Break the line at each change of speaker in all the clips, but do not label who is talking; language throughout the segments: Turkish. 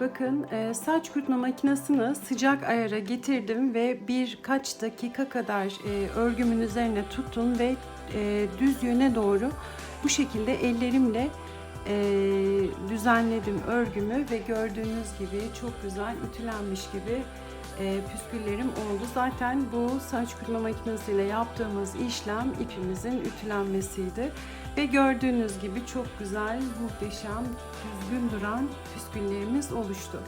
bakın e, saç kurutma makinesini sıcak ayara getirdim ve birkaç dakika kadar e, örgümün üzerine tuttum ve e, düz yöne doğru bu şekilde ellerimle e, düzenledim örgümü ve gördüğünüz gibi çok güzel ütülenmiş gibi e, püsküllerim oldu. Zaten bu saç kurutma makinesiyle yaptığımız işlem ipimizin ütülenmesiydi. Ve gördüğünüz gibi çok güzel, muhteşem, düzgün duran püsküllerimiz oluştu.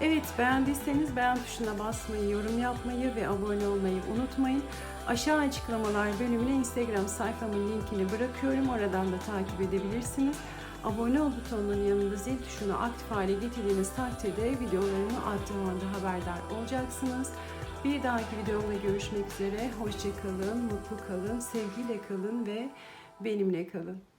Evet beğendiyseniz beğen tuşuna basmayı, yorum yapmayı ve abone olmayı unutmayın. Aşağı açıklamalar bölümüne Instagram sayfamın linkini bırakıyorum. Oradan da takip edebilirsiniz. Abone ol butonunun yanında zil tuşunu aktif hale getirdiğiniz takdirde videolarımı attığım anda haberdar olacaksınız. Bir dahaki videomda görüşmek üzere. Hoşçakalın, mutlu kalın, sevgiyle kalın ve benimle kalın.